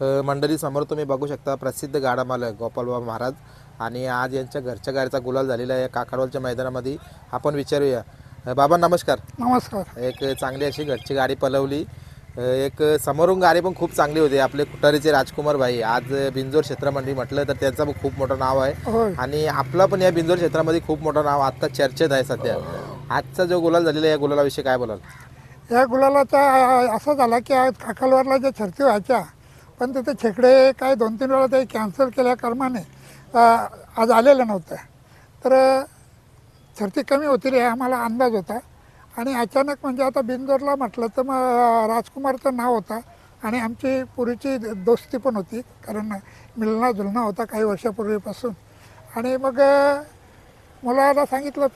मंडळी समोर तुम्ही बघू शकता प्रसिद्ध गाडा मालक गोपालबाबा महाराज आणि आज यांच्या घरच्या गाडीचा गुलाल झालेला आहे काकारवालच्या मैदानामध्ये. आपण विचारूया. बाबा नमस्कार. नमस्कार. एक चांगली अशी घरची गाडी पलवली. एक समोरून गाडी पण खूप चांगली होती. आपले कुटारीचे राजकुमार भाई आज बिंजोर क्षेत्रमंडळी म्हटलं तर त्यांचं पण खूप मोठं नाव आहे. आणि आपलं पण या बिंजोर क्षेत्रामध्ये खूप मोठं नाव आत्ता चर्चेत आहे सध्या. आजचा जो गुलाल झालेला आहे या गुलालाविषयी काय बोलाल? या गुलालाचा असं झाला की आज काकालवारला ज्या छर्ती व्हायच्या पण तिथे छेकडे काय दोन तीन वेळा ते कॅन्सल केल्या कारणाने आज आलेलं नव्हतं. तर छर्ती कमी होतील हे आम्हाला अंदाज होता. आणि अचानक म्हणजे आता बिंदोरला म्हटलं तर मग राजकुमारचं नाव होता. आणि आमची पूर्वीची दोस्ती पण होती कारण मिलना जुलना होता काही वर्षापूर्वीपासून. आणि मग मुलाला सांगितलं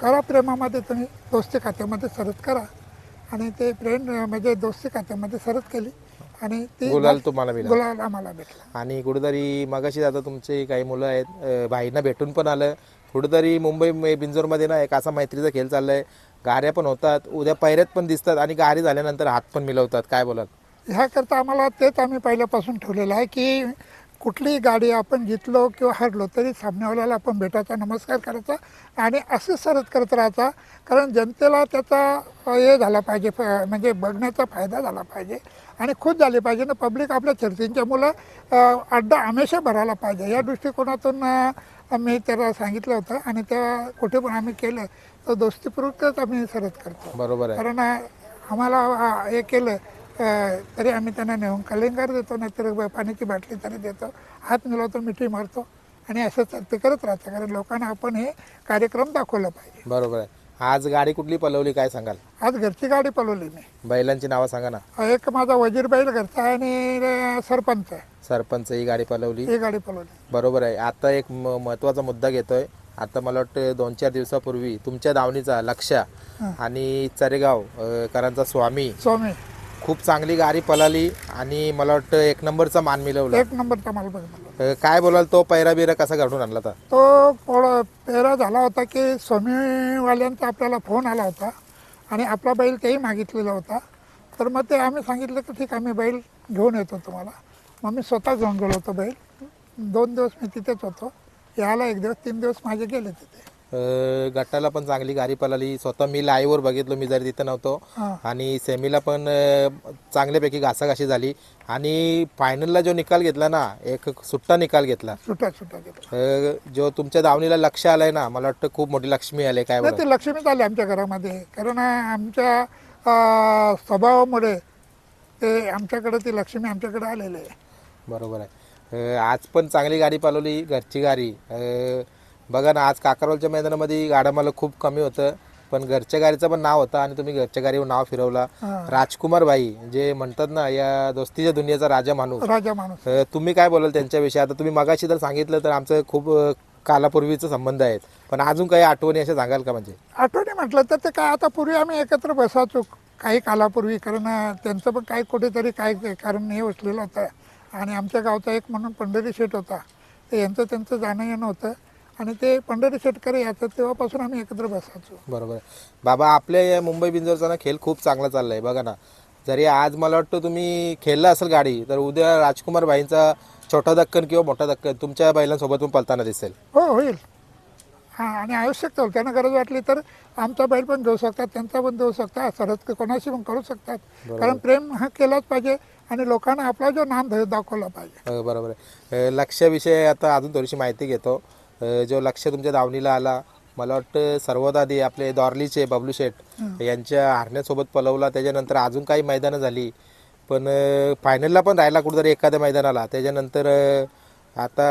करा प्रेमामध्ये तुम्ही दोस्ती खात्यामध्ये सरत करा. आणि ते प्रेम म्हणजे दोस्ती खात्यामध्ये सरत केली. आणि ती गुलाल तुम्हाला मिळाला. गुलाल आम्हाला भेटला. आणि कुठेतरी मगाशी आता तुमचे काही मुलं आहेत अ, भाईंना भेटून पण आलं. कुठेतरी मुंबई मे- बिंजोरमध्ये ना एक असा मैत्रीचा खेळ चाललाय. गाड्या पण होतात उद्या पायऱ्यात पण दिसतात आणि गाडी झाल्यानंतर हात पण मिळवतात काय बोलाल? ह्याकरता आम्हाला तेच आम्ही पहिल्यापासून ठेवलेलं आहे की कुठलीही गाडी आपण जितलो किंवा हरलो तरी सामन्यावाल्याला आपण भेटायचा नमस्कार करायचा आणि असंच सरत करत राहायचा. कारण जनतेला त्याचा हे झाला पाहिजे फ- म्हणजे बघण्याचा फायदा झाला पाहिजे आणि खुश झाली पाहिजे. ना पब्लिक आपल्या चर्चेंच्या मुलं अड्डा हमेशा भरायला पाहिजे. या दृष्टिकोनातून मी त्याला सांगितलं होतं आणि त्या कुठे पण आम्ही केलं तर दोस्तीपूर्वकच आम्ही सरत करतो. बरोबर कारण आम्हाला हे केलं तरी आम्ही त्यांना नेऊन कलिंगार देतो नाहीतर पाण्याची बाटली तरी देतो. हात मिळवतो मिठी मारतो आणि असं ते करत राहतं. कारण लोकांना आपण हे कार्यक्रम दाखवलं पाहिजे. बरोबर आहे. आज गाडी कुठली पलवली काय सांगाल? आज घरची गाडी पळवली मी. बैलांची नावं सांगा ना. एक माझा वजीर बैल घरचा आहे आणि सरपंच आहे. सरपंच ही गाडी पलवली. ही गाडी पळवली बरोबर आहे. आता एक महत्त्वाचा मुद्दा घेतोय. आता मला वाटतं दोन चार दिवसापूर्वी तुमच्या दावणीचा लक्षा आणि चरेगाव करांचा स्वामी स्वामी. खूप चांगली गाडी पळाली आणि मला वाटतं एक नंबरचा मान मिळवला. एक नंबरचा माल बघ अ, काय बोलाल तो पैरा बिरा कसा घडून आणला होता? तो पोळ पेरा झाला होता की स्वामीवाल्यांचा आपल्याला फोन आला होता आणि आपला बैल तेही मागितलेला होता. तर मग ते आम्ही सांगितलं की ठीक आम्ही बैल घेऊन येतो तुम्हाला. मग मी स्वतः घेऊन गेलो होतो बैल. दोन दिवस मी तिथेच होतो. यायला एक दिवस तीन दिवस माझे गेले तिथे. गटाला पण चांगली गाडी पळाली. स्वतः मी लाईव्हवर बघितलो मी जरी तिथं नव्हतो. आणि सेमीला पण चांगल्यापैकी घासाघाशी झाली. आणि फायनलला जो निकाल घेतला ना एक सुट्टा निकाल घेतला. सुटा सुटा गेलो अ, जो तुमच्या दावणीला लक्ष आलंय ना मला वाटतं खूप मोठी लक्ष्मी आले काय ते लक्ष्मीच आले आमच्या घरामध्ये. कारण आमच्या स्वभावामुळे ते आमच्याकडे ती लक्ष्मी आमच्याकडे आलेली आहे. बरोबर आहे. आज पण चांगली गाडी पालवली घरची गाडी. बघा ना आज काकारवालच्या मैदानामध्ये गाड्या मला खूप कमी होतं पण घरच्या गाडीचं पण नाव होतं आणि तुम्ही घरच्या गाडीवर नाव फिरवला. राजकुमार भाई जे म्हणतात ना या दोस्तीच्या दुनियेचा राजा माणूस. राजा माणूस. अ, तुम्ही काय बोलाल त्यांच्याविषयी? आता तुम्ही मगाशी तर सांगितलं तर आमचं खूप अ, कालापूर्वीचं संबंध आहेत. पण अजून काही आठवणी अशा सांगाल का म्हणजे? आठवणी म्हटलं तर ते काय आता पूर्वी आम्ही एकत्र बसायचो काही कालापूर्वी. कारण अं, त्यांचं पण काही कुठेतरी काय कारण हे उचलेलं होतं. आणि आमच्या गावचा एक म्हणून पंढरी शेठ होता. ते यांचं त्यांचं जाणं येणं होतं. आणि ते पंढरी शेटकरी याचं तेव्हापासून आम्ही एकत्र बसायचो. बरोबर आहे. बाबा आपल्या या मुंबई बिंजोरचा ना खेळ खूप चांगला चाललाय बघा ना. जरी आज मला वाटतं तुम्ही खेळला असेल गाडी तर उद्या राजकुमार भाईंचा छोटा दक्कन किंवा मोठा दक्कन तुमच्या बैलांसोबत पण पळताना दिसेल. हो होईल. हां आणि आवश्यक चालू त्यांना गरज वाटली तर आमचा बैल पण देऊ शकतात त्यांचा पण देऊ शकतात सरत कोणाशी पण करू शकतात. कारण प्रेम हा केलाच पाहिजे आणि लोकांना आपला जो नाम दाखवला पाहिजे. अ, बरोबर आहे. अ, लक्ष्याविषयी आता अजून थोडीशी माहिती घेतो. जो लक्ष तुमच्या दावणीला आला मला वाटतं सर्वात आधी आपले दॉर्लीचे बबलू शेठ यांच्या हारण्यासोबत पलवला त्याच्यानंतर अजून काही मैदानं झाली. पण फायनलला पण राहिला कुठेतरी एखाद्या मैदानाला. त्याच्यानंतर आता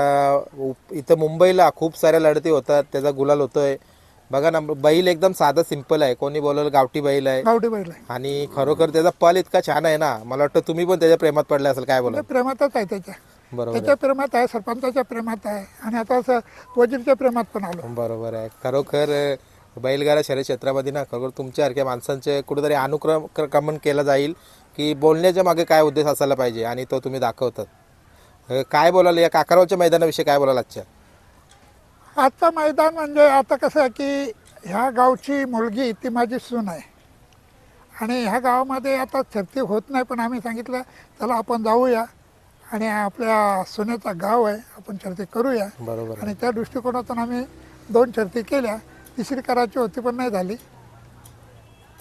इथं मुंबईला खूप साऱ्या लढती होतात त्याचा गुलाल होतोय. बघा ना बैल एकदम साधा सिंपल आहे. कोणी बोलवलं गावठी बैल आहे. गावठी बैल आहे. आणि खरोखर त्याचा पल इतका छान आहे ना. मला वाटतं तुम्ही पण त्याच्या प्रेमात पडले असेल काय बोला प्रेमातच आहे त्याच्या. त्याच्या प्रेमात आहे सरपंचाच्या प्रेमात आहे. आणि आता असं वजीरच्या प्रेमात पण आलो. बरोबर आहे. खरोखर बैलगाडा शहर क्षेत्रामध्ये ना खरोखर तुमच्यासारख्या माणसांचे कुठेतरी अनुक्रम क्रमण केलं जाईल की बोलण्याच्या मागे काय उद्देश असायला पाहिजे आणि तो तुम्ही दाखवतात. काय बोलाल या काकारवाच्या मैदानाविषयी काय बोलाल आजच्या? आजचं मैदान म्हणजे आता कसं आहे की ह्या गावची मुलगी ती माझी सून आहे. आणि ह्या गावामध्ये आता शर्ती होत नाही पण आम्ही सांगितलं चला आपण जाऊया. आणि आपल्या सोन्याचा गाव आहे आपण शर्ती करूया. बरोबर. आणि त्या दृष्टिकोनातून आम्ही दोन शर्ती केल्या. तिसरी करायची होती पण नाही झाली.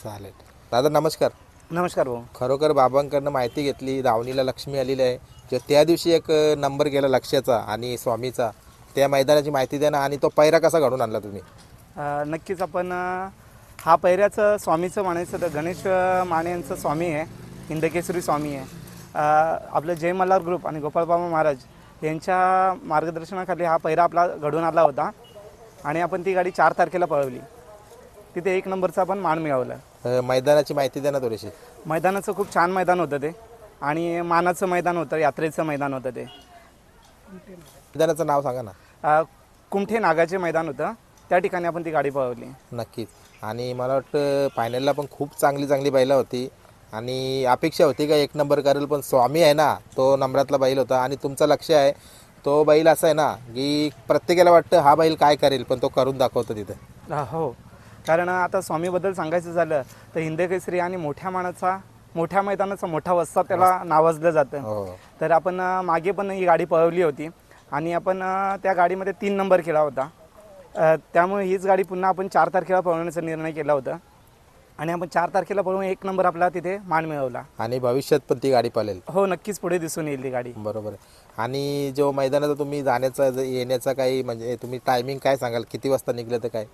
चालेल. दादा नमस्कार. नमस्कार भाऊ. खरोखर बाबांकडनं माहिती घेतली दावणीला लक्ष्मी आलेली आहे. जो त्या दिवशी एक नंबर गेला लक्ष्याचा आणि स्वामीचा. त्या मैदानाची माहिती द्या ना आणि तो पैरा कसा घडून आणला तुम्ही? नक्कीच आपण हा पैऱ्याचं स्वामीचं म्हणायचं तर गणेश माने यांचं स्वामी आहे. हिंदकेसरी स्वामी आहे. आपलं जय मल्हार ग्रुप आणि गोपाळबाबा महाराज यांच्या मार्गदर्शनाखाली हा पैरा आपला घडून आला होता. आणि आपण ती गाडी चार तारखेला पळवली. तिथे एक नंबरचा आपण मान मिळवला. मैदानाची माहिती द्या ना थोडीशी. मैदानाचं खूप छान मैदान होतं ते. आणि मानाचं मैदान होतं यात्रेचं मैदान होतं ते. मैदानाचं नाव सांगा ना. कुमठे नागाचे मैदान होतं. त्या ठिकाणी आपण ती गाडी पळवली. नक्कीच. आणि मला वाटतं फायनलला पण खूप चांगली चांगली बैलं होती. आणि अपेक्षा होती का एक नंबर करेल पण स्वामी आहे ना तो नंबरातला बैल होता. आणि तुमचं लक्ष आहे तो बैल असा आहे ना की प्रत्येकाला वाटतं हा बैल काय करेल पण तो करून दाखवतो तिथं. हा, कारण आता स्वामीबद्दल सांगायचं झालं तर हिंदकेसरी आणि मोठ्या मानाचा मोठ्या मैदानाचा मोठा वस्ता त्याला नावाजलं जातं. हो. तर आपण मागे पण ही गाडी पळवली होती. आणि आपण त्या गाडीमध्ये तीन नंबर केला होता. त्यामुळे हीच गाडी पुन्हा आपण चार तारखेला पळवण्याचा निर्णय केला होता. आणि आपण चार तारखेला पळवून एक नंबर आपला तिथे मान मिळवला. आणि भविष्यात पण ती गाडी पळेल. हो नक्कीच पुढे दिसून येईल ती गाडी. बरोबर आहे. आणि जो मैदानाचा तुम्ही जाण्याचा ज- येण्याचा काही म्हणजे तुम्ही टायमिंग काय सांगाल? किती वाजता निघलं तर काय?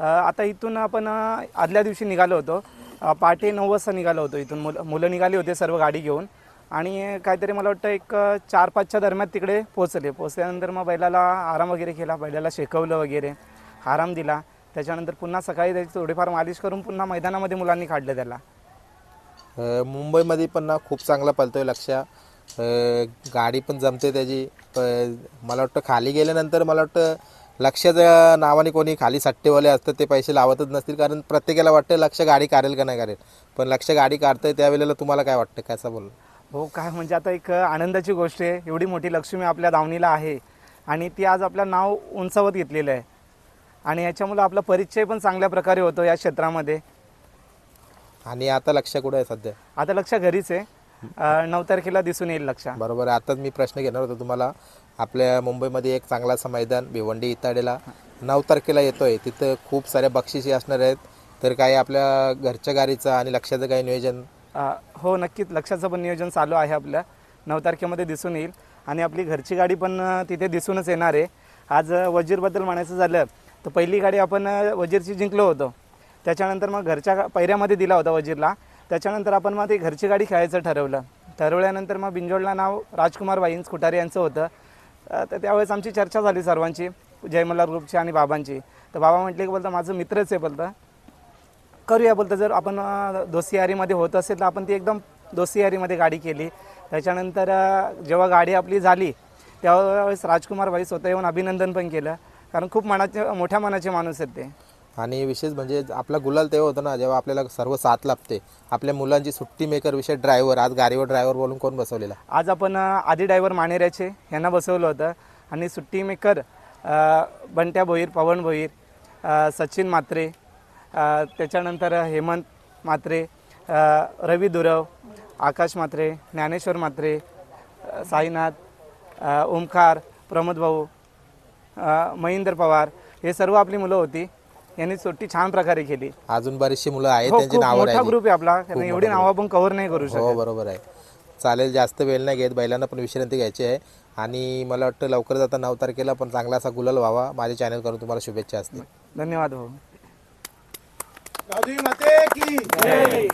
अ, आता इथून आपण अ, आदल्या दिवशी निघालो होतो. अ, पहाटे नऊ वाजता निघालो होतो इथून. मुलं मुलं निघाली होते सर्व गाडी घेऊन. आणि काहीतरी मला वाटतं एक अ, चार पाचच्या दरम्यान तिकडे पोचले पोचल्यानंतर मग बैलाला आराम वगैरे केला. बैलाला शेकवलं वगैरे. आराम दिला. त्याच्यानंतर पुन्हा सकाळी त्याची थोडीफार मालिश करून पुन्हा मैदानामध्ये मुलांनी काढलं त्याला. अ, मुंबईमध्ये पण ना खूप चांगला पळतोय लक्ष अ, गाडी पण जमते त्याची. प- मला वाटतं खाली गेल्यानंतर मला वाटतं लक्षाच्या नावाने कोणी खाली सट्टेवाले असतात ते पैसे लावतच नसतील. कारण प्रत्येकाला वाटतं लक्ष गाडी काढेल का नाही काढेल. पण लक्ष गाडी काढतंय त्यावेळेला तुम्हाला काय वाटतं? कसं बोल हो काय म्हणजे आता एक आनंदाची गोष्ट आहे. एवढी मोठी लक्ष्मी आपल्या दावणीला आहे. आणि ती आज आपलं नाव उंचावत घेतलेलं आहे. आणि याच्यामुळं आपला परिचय पण चांगल्या प्रकारे होतो या क्षेत्रामध्ये. आणि आता लक्ष कुठं आहे सध्या? आता लक्ष घरीच आहे. अं, नऊ तारखेला दिसून येईल लक्ष. बरोबर आहे. आताच मी प्रश्न घेणार होतो तुम्हाला. आपल्या मुंबईमध्ये एक चांगला मैदान भिवंडी इताडेला नऊ तारखेला येतोय. तिथं खूप साऱ्या बक्षिसी असणार आहेत. तर काही आपल्या घरच्या गाडीचं आणि लक्षाचं काही नियोजन? अं, हो नक्कीच. लक्षाचं पण नियोजन चालू आहे आपलं. नऊ तारखेमध्ये दिसून येईल. आणि आपली घरची गाडी पण अं, तिथे दिसूनच येणार आहे. आज अं, वजीरबद्दल म्हणायचं झालं तर पहिली गाडी आपण वजीरची जिंकलो होतो. त्याच्यानंतर मग घरच्या पैऱ्यामध्ये दिला होता वजीरला. त्याच्यानंतर आपण मग ती घरची गाडी खेळायचं ठरवलं. ठरवल्यानंतर मग बिंजोडला नाव राजकुमार बाईंस कुटारे यांचं होतं. तर त्यावेळेस आमची चर्चा झाली सर्वांची जयमल्हार ग्रुपची आणि बाबांची. तर बाबा म्हटले की बोलतं माझं मित्रच आहे बोलतं. करूया बोलतं जर आपण अ, दोस्ती यारीमध्ये होत असेल तर आपण ती एकदम दोस्तीयारीमध्ये गाडी केली. त्याच्यानंतर जेव्हा गाडी आपली झाली त्यावेळेस राजकुमार भाई स्वतः येऊन अभिनंदन पण केलं. कारण खूप मनाचे मोठ्या मनाचे माणूस आहेत ते. आणि विशेष म्हणजे आपला गुलाल तेव्हा होतं ना जेव्हा आपल्याला सर्व साथ लाभते. आपल्या मुलांची सुट्टी मेकर विषय ड्रायव्हर आज गाडीवर ड्रायव्हर बोलून कोण बसवलेला? आज आपण आदी ड्रायव्हर मानेऱ्याचे यांना बसवलं होतं. आणि सुट्टी मेकर बंट्या भोईर पवन भोईर सचिन म्हात्रे अ, त्याच्यानंतर हेमंत म्हात्रे अ, रवी दुरव आकाश म्हात्रे ज्ञानेश्वर म्हात्रे अ, साईनाथ ओमकार प्रमोद भाऊ महेंद्र पवार हे सर्व आपली मुलं होती. यांनी सुट्टी छान प्रकारे केली. अजून बरीचशी मुलं आहेत हो त्यांची खूप नावं मोठा राहिली. ग्रुप आहे आपला. कारण एवढी नावं आपण कव्हर नाही करू शकत. हो बरोबर आहे. चालेल जास्त वेळ नाही घेत. बैलांना पण विश्रांती घ्यायची आहे. आणि मला वाटतं लवकरच आता नऊ तारखेला पण चांगला असा गुलाल व्हावा. माझ्या चॅनल करून तुम्हाला शुभेच्छा असतील. धन्यवाद भाऊ. गावदेवी माते की